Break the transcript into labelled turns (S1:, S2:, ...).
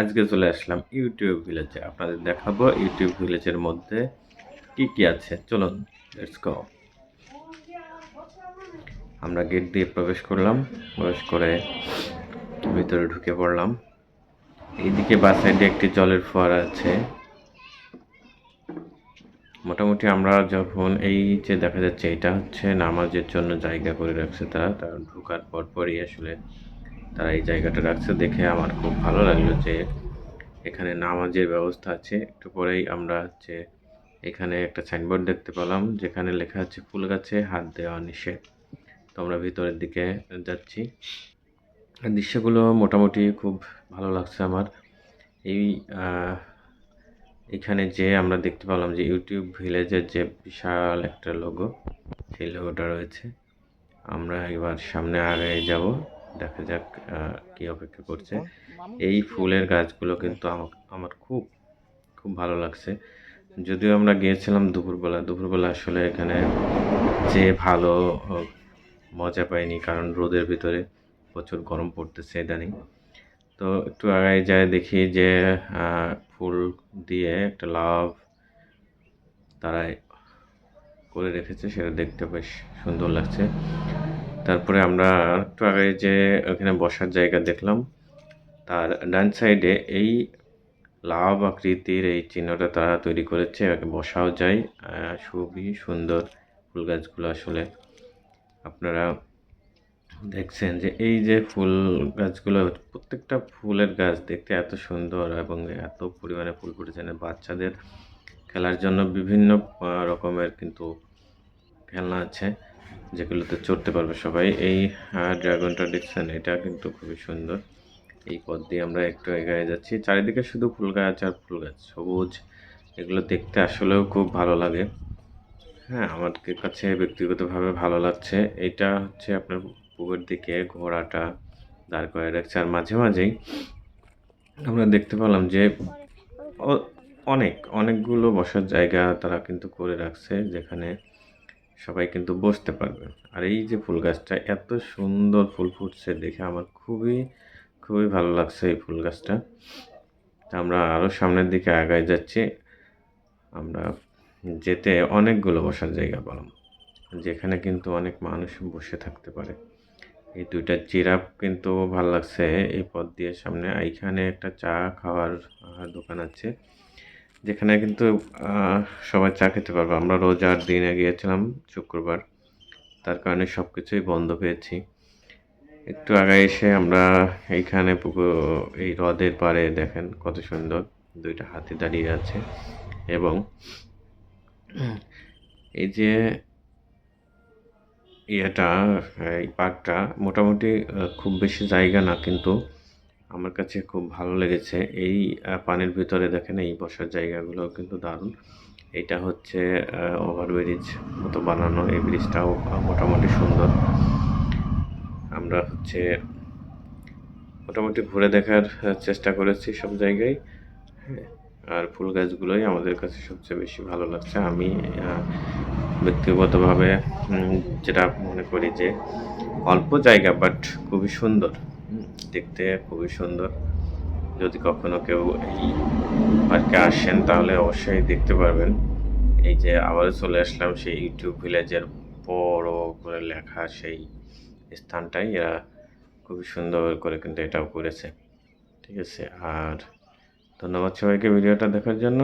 S1: আজকে চলে আসলাম ইউটিউব ভিলেজে। আপনাদের দেখাবো ইউটিউব ভিলেজের মধ্যে কি কি আছে। চলুন লেটস গো আমরা গেট দিয়ে প্রবেশ করলাম। প্রবেশ করে ভিতরে ঢুকে পড়লাম। এইদিকে বা সাইডে একটি জলের ফোয়ারা আছে। মোটামুটি আমরা যখন এই যে দেখা যাচ্ছে, এটা হচ্ছে নামাজের জন্য জায়গা করে রাখছে তারা। তারা ঢোকার পরপরই আসলে তারা এই জায়গাটা রাখছে দেখে আমার খুব ভালো লাগল যে এখানে নামাজের ব্যবস্থা আছে। একটু পরেই আমরা হচ্ছে এখানে একটা সাইনবোর্ড দেখতে পেলাম, যেখানে লেখা আছে, ফুল গাছে হাত দেওয়া নিষেধ। তো আমরা ভিতরের দিকে যাচ্ছি। দৃশ্যগুলো মোটামুটি খুব ভালো লাগছে আমার। এই এখানে যে আমরা দেখতে পেলাম যে ইউটিউব ভিলেজের যে বিশাল একটা লোগো সেই লোগোটা রয়েছে। আমরা এবার সামনে আগে যাব। দেখা যাক কি অপেক্ষা করছে। এই ফুলের গাছগুলো কিন্তু আমার আমার খুব খুব ভালো লাগছে। যদিও আমরা গিয়েছিলাম দুপুরবেলা দুপুরবেলা আসলে এখানে যে ভালো মজা পাইনি কারণ রোদের ভিতরে প্রচুর গরম পড়তেছে ইদানিং। তো একটু আগায় যায় দেখি যে ফুল দিয়ে একটা লাভ তারাই করে রেখেছে সেটা দেখতে বেশ সুন্দর লাগছে। তারপরে আমরা একটু আগে যে ওখানে বসার জায়গা দেখলাম, তার ডান সাইডে এই লাভ আকৃতির এই চিহ্নটা তারা তৈরি করেছে বসাও যায়। খুবই সুন্দর ফুল গাছগুলো আসলে আপনারা দেখছেন যে এই যে ফুল গাছগুলো, প্রত্যেকটা ফুলের গাছ দেখতে এত সুন্দর এবং এত পরিমাণে ফুল ফুটেছে। না বাচ্চাদের খেলার জন্য বিভিন্ন রকমের কিন্তু খেলনা আছে। যেগুলোতে চড়তে পারবে সবাই। এই ড্রাগনটা দেখছেন এটা কিন্তু খুবই সুন্দর। এই পথ দিয়ে আমরা একটু এগিয়ে যাচ্ছি। চারিদিকে শুধু ফুল গাছ আর ফুল গাছ, সবুজ। এগুলো দেখতে আসলেও খুব ভালো লাগে। হ্যাঁ আমার কাছে ব্যক্তিগতভাবে ভালো লাগছে। এটা হচ্ছে আপনার পুকুর দিকে ঘোড়াটা দাঁড় করে রাখছে। আর মাঝে মাঝেই আমরা দেখতে পেলাম যে অনেক, অনেকগুলো বসার জায়গা তারা কিন্তু করে রাখছে, যেখানে সবাই কিন্তু বসতে পারবে। আর এই যে ফুল গাছটা এত সুন্দর ফুল ফুটছে দেখে আমার খুবই খুবই ভালো লাগছে এই ফুল গাছটা। আমরা আরও সামনের দিকে আগায় যাচ্ছি। আমরা যেতে অনেকগুলো বসার জায়গা পেলাম, যেখানে কিন্তু অনেক মানুষ বসে থাকতে পারে। এই দুইটা জিরাফ কিন্তু ভালো লাগছে এই পথ দিয়ে সামনে। এইখানে একটা চা খাওয়ার দোকান আছে। যেখানে কিন্তু সবাই চা খেতে পারবে। আমরা রোজার দিনে গিয়েছিলাম শুক্রবার। তার কারণে সব কিছুই বন্ধ পেয়েছি। একটু আগে এসে আমরা এইখানে পুকুর, এই হ্রদের পাড়ে দেখেন কত সুন্দর। দুইটা হাতি দাঁড়িয়ে আছে এবং এই যে ইয়েটা, এই পার্কটা মোটামুটি খুব বেশি জায়গা না, কিন্তু আমার কাছে খুব ভালো লেগেছে। এই পানির ভিতরে দেখেন এই বসার জায়গাগুলো কিন্তু দারুণ। এটা হচ্ছে ওভারব্রিজ মতো বানানো। এই ব্রিজটাও মোটামুটি সুন্দর। আমরা হচ্ছে মোটামুটি ঘুরে দেখার চেষ্টা করেছি সব জায়গায়। হ্যাঁ আর ফুল গাছগুলোই আমাদের কাছে সবচেয়ে বেশি ভালো লাগছে। আমি ব্যক্তিগতভাবে যেটা মনে করি যে অল্প জায়গা, বাট খুবই সুন্দর। দেখতে খুবই সুন্দর। যদি কখনো কেউ এই পার্কে আসেন, তাহলে অবশ্যই দেখতে পারবেন। এই যে আবার চলে আসলাম সেই ইউটিউব ভিলেজের বড় করে লেখা সেই স্থানটাই। এরা খুবই সুন্দর করে কিন্তু এটাও করেছে। ঠিক আছে, আর ধন্যবাদ সবাইকে ভিডিওটা দেখার জন্য।